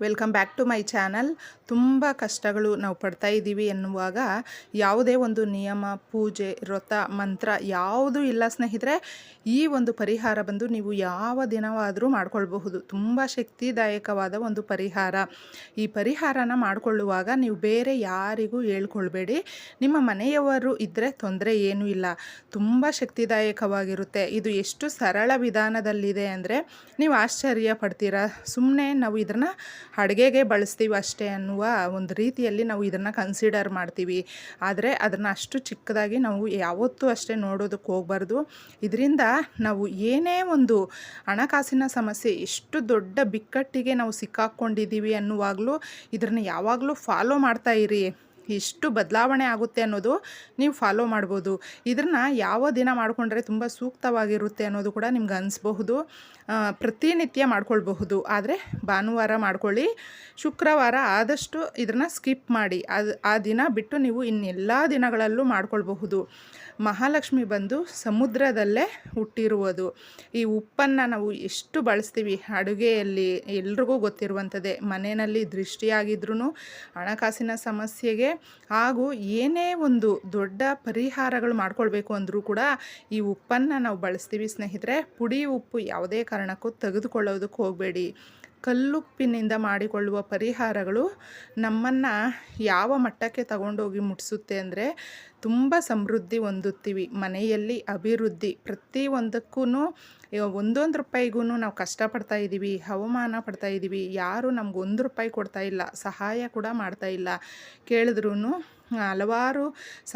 Welcome back to my channel. ತುಂಬ ಕಷ್ಟಗಳು ನಾವು ಪಡ್ತಾ ಇದ್ದೀವಿ ಎನ್ನುವಾಗ ಯಾವುದೇ ಒಂದು ನಿಯಮ, ಪೂಜೆ, ವ್ರತ, ಮಂತ್ರ ಯಾವುದೂ ಇಲ್ಲ ಸ್ನೇಹಿತರೆ. ಈ ಒಂದು ಪರಿಹಾರ ಬಂದು ನೀವು ಯಾವ ದಿನವಾದರೂ ಮಾಡಿಕೊಳ್ಬಹುದು. ತುಂಬ ಶಕ್ತಿದಾಯಕವಾದ ಒಂದು ಪರಿಹಾರ. ಈ ಪರಿಹಾರನ ಮಾಡಿಕೊಳ್ಳುವಾಗ ನೀವು ಬೇರೆ ಯಾರಿಗೂ ಹೇಳ್ಕೊಳ್ಬೇಡಿ. ನಿಮ್ಮ ಮನೆಯವರು ಇದ್ದರೆ ತೊಂದರೆ ಏನೂ ಇಲ್ಲ. ತುಂಬ ಶಕ್ತಿದಾಯಕವಾಗಿರುತ್ತೆ. ಇದು ಎಷ್ಟು ಸರಳ ವಿಧಾನದಲ್ಲಿದೆ ಅಂದರೆ ನೀವು ಆಶ್ಚರ್ಯ ಪಡ್ತೀರಾ. ಸುಮ್ಮನೆ ನಾವು ಇದನ್ನು ಅಡುಗೆಗೆ ಬಳಸ್ತೀವಿ ಅಷ್ಟೇ ಅನ್ನುವ ಒಂದು ರೀತಿಯಲ್ಲಿ ನಾವು ಇದನ್ನು ಕನ್ಸಿಡರ್ ಮಾಡ್ತೀವಿ. ಆದರೆ ಅದನ್ನು ಅಷ್ಟು ಚಿಕ್ಕದಾಗಿ ನಾವು ಯಾವತ್ತೂ ಅಷ್ಟೇ ನೋಡೋದಕ್ಕೆ ಹೋಗ್ಬಾರ್ದು. ಇದರಿಂದ ನಾವು ಏನೇ ಒಂದು ಹಣಕಾಸಿನ ಸಮಸ್ಯೆ, ಎಷ್ಟು ದೊಡ್ಡ ಬಿಕ್ಕಟ್ಟಿಗೆ ನಾವು ಸಿಕ್ಕಾಕ್ಕೊಂಡಿದ್ದೀವಿ ಅನ್ನುವಾಗಲೂ ಇದನ್ನು ಯಾವಾಗಲೂ ಫಾಲೋ ಮಾಡ್ತಾ ಇರಿ ಎಷ್ಟು ಬದಲಾವಣೆ ಆಗುತ್ತೆ ಅನ್ನೋದು ನೀವು ಫಾಲೋ ಮಾಡ್ಬೋದು. ಇದನ್ನು ಯಾವ ದಿನ ಮಾಡಿಕೊಂಡ್ರೆ ತುಂಬ ಸೂಕ್ತವಾಗಿರುತ್ತೆ ಅನ್ನೋದು ಕೂಡ ನಿಮ್ಗೆ ಅನಿಸ್ಬಹುದು. ಪ್ರತಿನಿತ್ಯ ಮಾಡ್ಕೊಳ್ಬಹುದು. ಆದರೆ ಭಾನುವಾರ ಮಾಡ್ಕೊಳ್ಳಿ, ಶುಕ್ರವಾರ ಆದಷ್ಟು ಇದನ್ನು ಸ್ಕಿಪ್ ಮಾಡಿ. ಅದು, ಆ ದಿನ ಬಿಟ್ಟು ನೀವು ಇನ್ನೆಲ್ಲ ದಿನಗಳಲ್ಲೂ ಮಾಡ್ಕೊಳ್ಬಹುದು. ಮಹಾಲಕ್ಷ್ಮಿ ಬಂದು ಸಮುದ್ರದಲ್ಲೇ ಹುಟ್ಟಿರುವುದು. ಈ ಉಪ್ಪನ್ನು ನಾವು ಎಷ್ಟು ಬಳಸ್ತೀವಿ? ಅಡುಗೆಯಲ್ಲಿ ಎಲ್ರಿಗೂ ಗೊತ್ತಿರುವಂಥದ್ದೇ. ಮನೆಯಲ್ಲಿ ದೃಷ್ಟಿಯಾಗಿದ್ರೂ ಹಣಕಾಸಿನ ಸಮಸ್ಯೆಗೆ ಹಾಗೂ ಏನೇ ಒಂದು ದೊಡ್ಡ ಪರಿಹಾರಗಳು ಮಾಡ್ಕೊಳ್ಬೇಕು ಅಂದರೂ ಕೂಡ ಈ ಉಪ್ಪನ್ನು ನಾವು ಬಳಸ್ತೀವಿ ಸ್ನೇಹಿತರೆ. ಪುಡಿ ಉಪ್ಪು ಯಾವುದೇ ಕಾರಣಕ್ಕೂ ತೆಗೆದುಕೊಳ್ಳೋದಕ್ಕೆ ಹೋಗಬೇಡಿ. ಕಲ್ಲುಪ್ಪಿನಿಂದ ಮಾಡಿಕೊಳ್ಳುವ ಪರಿಹಾರಗಳು ನಮ್ಮನ್ನು ಯಾವ ಮಟ್ಟಕ್ಕೆ ತಗೊಂಡೋಗಿ ಮುಟ್ಟಿಸುತ್ತೆ ಅಂದರೆ ತುಂಬ ಸಮೃದ್ಧಿ ಹೊಂದುತ್ತೀವಿ. ಮನೆಯಲ್ಲಿ ಅಭಿವೃದ್ಧಿ. ಪ್ರತಿಯೊಂದಕ್ಕೂ ಒಂದೊಂದು ರೂಪಾಯಿಗೂ ನಾವು ಕಷ್ಟಪಡ್ತಾ ಇದ್ದೀವಿ ಅವಮಾನ ಪಡ್ತಾ ಇದ್ದೀವಿ ಯಾರು ನಮ್ಗೆ ಒಂದು ರೂಪಾಯಿ ಕೊಡ್ತಾ ಇಲ್ಲ, ಸಹಾಯ ಕೂಡ ಮಾಡ್ತಾ ಇಲ್ಲ. ಕೇಳಿದ್ರೂ ಹಲವಾರು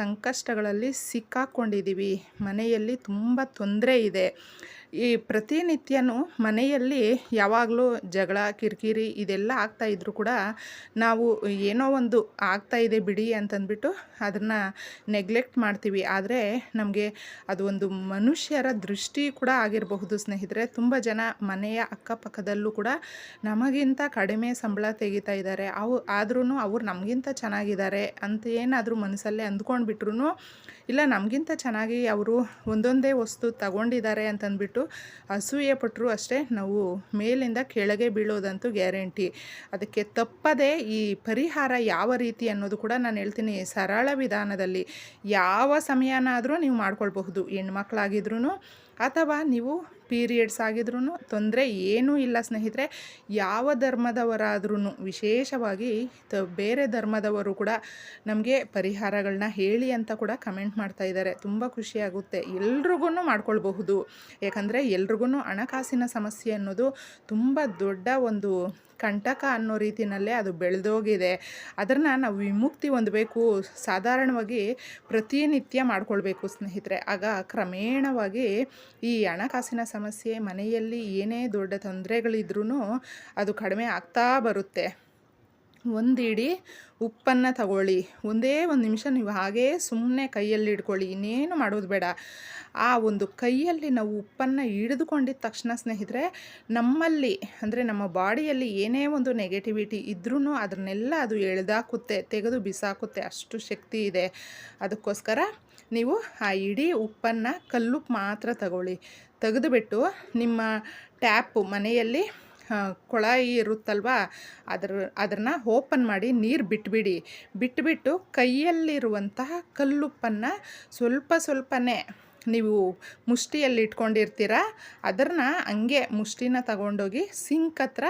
ಸಂಕಷ್ಟಗಳಲ್ಲಿ ಸಿಕ್ಕಾಕ್ಕೊಂಡಿದ್ದೀವಿ ಮನೆಯಲ್ಲಿ ತುಂಬ ತೊಂದರೆ ಇದೆ. ಈ ಪ್ರತಿನಿತ್ಯನೂ ಮನೆಯಲ್ಲಿ ಯಾವಾಗಲೂ ಜಗಳ, ಕಿರಿಕಿರಿ ಇದೆಲ್ಲ ಆಗ್ತಾಯಿದ್ರು ಕೂಡ ನಾವು ಏನೋ ಒಂದು ಆಗ್ತಾಯಿದೆ ಬಿಡಿ ಅಂತಂದ್ಬಿಟ್ಟು ಅದನ್ನು ನೆಗ್ಲೆಕ್ಟ್ ಮಾಡ್ತೀವಿ. ಆದರೆ ನಮಗೆ ಅದು ಒಂದು ಮನುಷ್ಯರ ದೃಷ್ಟಿ ಕೂಡ ಆಗಿರಬಹುದು ಸ್ನೇಹಿತರೆ. ತುಂಬ ಜನ ಮನೆಯ ಅಕ್ಕಪಕ್ಕದಲ್ಲೂ ಕೂಡ ನಮಗಿಂತ ಕಡಿಮೆ ಸಂಬಳ ತೆಗಿತಾ ಇದ್ದಾರೆ. ಅವು ಆದ್ರೂ ಅವ್ರು ನಮಗಿಂತ ಚೆನ್ನಾಗಿದ್ದಾರೆ ಅಂತ ಏನಾದರೂ ಮನಸ್ಸಲ್ಲೇ ಅಂದ್ಕೊಂಡ್ಬಿಟ್ರು ಇಲ್ಲ ನಮಗಿಂತ ಚೆನ್ನಾಗಿ ಅವರು ಒಂದೊಂದೇ ವಸ್ತು ತಗೊಂಡಿದ್ದಾರೆ ಅಂತಂದ್ಬಿಟ್ಟು ಅಸೂಯೆ ಪಟ್ಟರು ಅಷ್ಟೇ ನಾವು ಮೇಲಿಂದ ಕೆಳಗೆ ಬೀಳೋದಂತೂ ಗ್ಯಾರಂಟಿ. ಅದಕ್ಕೆ ತಪ್ಪದೆ ಈ ಪರಿಹಾರ ಯಾವ ರೀತಿ ಅನ್ನೋದು ಕೂಡ ನಾನು ಹೇಳ್ತೀನಿ ಸರಳ ವಿಧಾನದಲ್ಲಿ. ಯಾವ ಸಮಯನಾದರೂ ನೀವು ಮಾಡ್ಕೊಳ್ಬಹುದು. ಹೆಣ್ಮಕ್ಳಾಗಿದ್ರೂ ಅಥವಾ ನೀವು ಪೀರಿಯಡ್ಸ್ ಆಗಿದ್ರೂ ತೊಂದರೆ ಏನೂ ಇಲ್ಲ ಸ್ನೇಹಿತರೆ. ಯಾವ ಧರ್ಮದವರಾದ್ರೂ ವಿಶೇಷವಾಗಿ ತ ಬೇರೆ ಧರ್ಮದವರು ಕೂಡ ನಮಗೆ ಪರಿಹಾರಗಳನ್ನ ಹೇಳಿ ಅಂತ ಕೂಡ ಕಮೆಂಟ್ ಮಾಡ್ತಾ ಇದ್ದಾರೆ ತುಂಬ ಖುಷಿಯಾಗುತ್ತೆ ಎಲ್ರಿಗೂ ಮಾಡ್ಕೊಳ್ಬಹುದು. ಯಾಕಂದರೆ ಎಲ್ರಿಗೂ ಹಣಕಾಸಿನ ಸಮಸ್ಯೆ ಅನ್ನೋದು ತುಂಬ ದೊಡ್ಡ ಒಂದು ಕಂಟಕ ಅನ್ನೋ ರೀತಿಯಲ್ಲೇ ಅದು ಬೆಳೆದೋಗಿದೆ. ಅದನ್ನು ನಾವು ವಿಮುಕ್ತಿ ಹೊಂದಬೇಕು. ಸಾಧಾರಣವಾಗಿ ಪ್ರತಿನಿತ್ಯ ಮಾಡಿಕೊಳ್ಬೇಕು ಸ್ನೇಹಿತರೆ. ಆಗ ಕ್ರಮೇಣವಾಗಿ ಈ ಹಣಕಾಸಿನ ಸಮಸ್ಯೆ, ಮನೆಯಲ್ಲಿ ಏನೇ ದೊಡ್ಡ ತೊಂದರೆಗಳಿದ್ರೂ ಅದು ಕಡಿಮೆ ಆಗ್ತಾ ಬರುತ್ತೆ. ಒಂದಿಡಿ ಉಪ್ಪನ್ನು ತಗೊಳ್ಳಿ. ಒಂದೇ ಒಂದು ನಿಮಿಷ ನೀವು ಹಾಗೇ ಸುಮ್ಮನೆ ಕೈಯಲ್ಲಿ ಇಟ್ಕೊಳ್ಳಿ. ಇನ್ನೇನು ಮಾಡೋದು ಬೇಡ. ಆ ಒಂದು ಕೈಯಲ್ಲಿ ನಾವು ಉಪ್ಪನ್ನು ಹಿಡಿದುಕೊಂಡಿದ್ದ ತಕ್ಷಣ ಸ್ನೇಹಿತರೆ, ನಮ್ಮಲ್ಲಿ ಅಂದರೆ ನಮ್ಮ ಬಾಡಿಯಲ್ಲಿ ಏನೇ ಒಂದು ನೆಗೆಟಿವಿಟಿ ಇದ್ರೂ ಅದನ್ನೆಲ್ಲ ಅದು ಎಳೆದಾಕುತ್ತೆ, ತೆಗೆದು ಬಿಸಾಕುತ್ತೆ. ಅಷ್ಟು ಶಕ್ತಿ ಇದೆ. ಅದಕ್ಕೋಸ್ಕರ ನೀವು ಆ ಇಡೀ ಉಪ್ಪನ್ನು ಕಲ್ಲುಪ್ಪು ಮಾತ್ರ ತಗೊಳ್ಳಿ. ತೆಗೆದುಬಿಟ್ಟು ನಿಮ್ಮ ಟ್ಯಾಪು ಮನೆಯಲ್ಲಿ ಕೊಳಾಯಿ ಇರುತ್ತಲ್ವ? ಅದರ, ಅದನ್ನ ಓಪನ್ ಮಾಡಿ ನೀರು ಬಿಟ್ಬಿಡಿ. ಬಿಟ್ಬಿಟ್ಟು ಕೈಯಲ್ಲಿರುವಂತಹ ಕಲ್ಲುಪ್ಪನ್ನು ಸ್ವಲ್ಪ ಸ್ವಲ್ಪನೇ ನೀವು ಮುಷ್ಟಿಯಲ್ಲಿ ಇಟ್ಕೊಂಡಿರ್ತೀರ ಅದನ್ನ ಹಂಗೆ ಮುಷ್ಟಿನ ತಗೊಂಡೋಗಿ ಸಿಂಕ್ ಹತ್ರ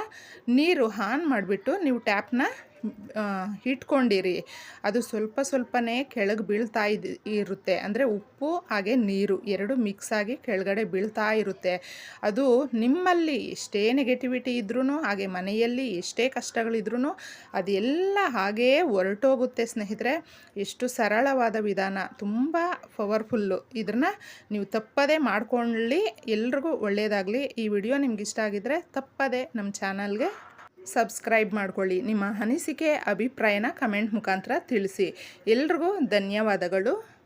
ನೀರು ಆನ್ ಮಾಡಿಬಿಟ್ಟು ನೀವು ಟ್ಯಾಪ್ನ ಇಟ್ಕೊಂಡಿರಿ. ಅದು ಸ್ವಲ್ಪ ಸ್ವಲ್ಪನೇ ಕೆಳಗೆ ಬೀಳ್ತಾ ಇದ್, ಇರುತ್ತೆ. ಅಂದರೆ ಉಪ್ಪು, ಹಾಗೆ ನೀರು ಎರಡು ಮಿಕ್ಸ್ ಆಗಿ ಕೆಳಗಡೆ ಬೀಳ್ತಾ ಇರುತ್ತೆ. ಅದು ನಿಮ್ಮಲ್ಲಿ ಎಷ್ಟೇ ನೆಗೆಟಿವಿಟಿ ಇದ್ರೂ ಹಾಗೆ ಮನೆಯಲ್ಲಿ ಎಷ್ಟೇ ಕಷ್ಟಗಳಿದ್ರೂ ಅದೆಲ್ಲ ಹಾಗೇ ಹೊರಟೋಗುತ್ತೆ ಸ್ನೇಹಿತರೆ. ಎಷ್ಟು ಸರಳವಾದ ವಿಧಾನ, ತುಂಬ ಪವರ್ಫುಲ್ಲು ಇದನ್ನು ನೀವು ತಪ್ಪದೇ ಮಾಡ್ಕೊಳ್ಳಿ. ಎಲ್ರಿಗೂ ಒಳ್ಳೆಯದಾಗಲಿ ಈ ವಿಡಿಯೋ ನಿಮ್ಗೆ ಇಷ್ಟ ಆಗಿದ್ದರೆ ತಪ್ಪದೇ ನಮ್ಮ ಚಾನಲ್ಗೆ ಸಬ್ಸ್ಕ್ರೈಬ್ ಮಾಡಿಕೊಳ್ಳಿ. ನಿಮ್ಮ ಅನಿಸಿಕೆ ಅಭಿಪ್ರಾಯನ ಕಮೆಂಟ್ ಮುಖಾಂತರ ತಿಳಿಸಿ. ಎಲ್ರಿಗೂ ಧನ್ಯವಾದಗಳು.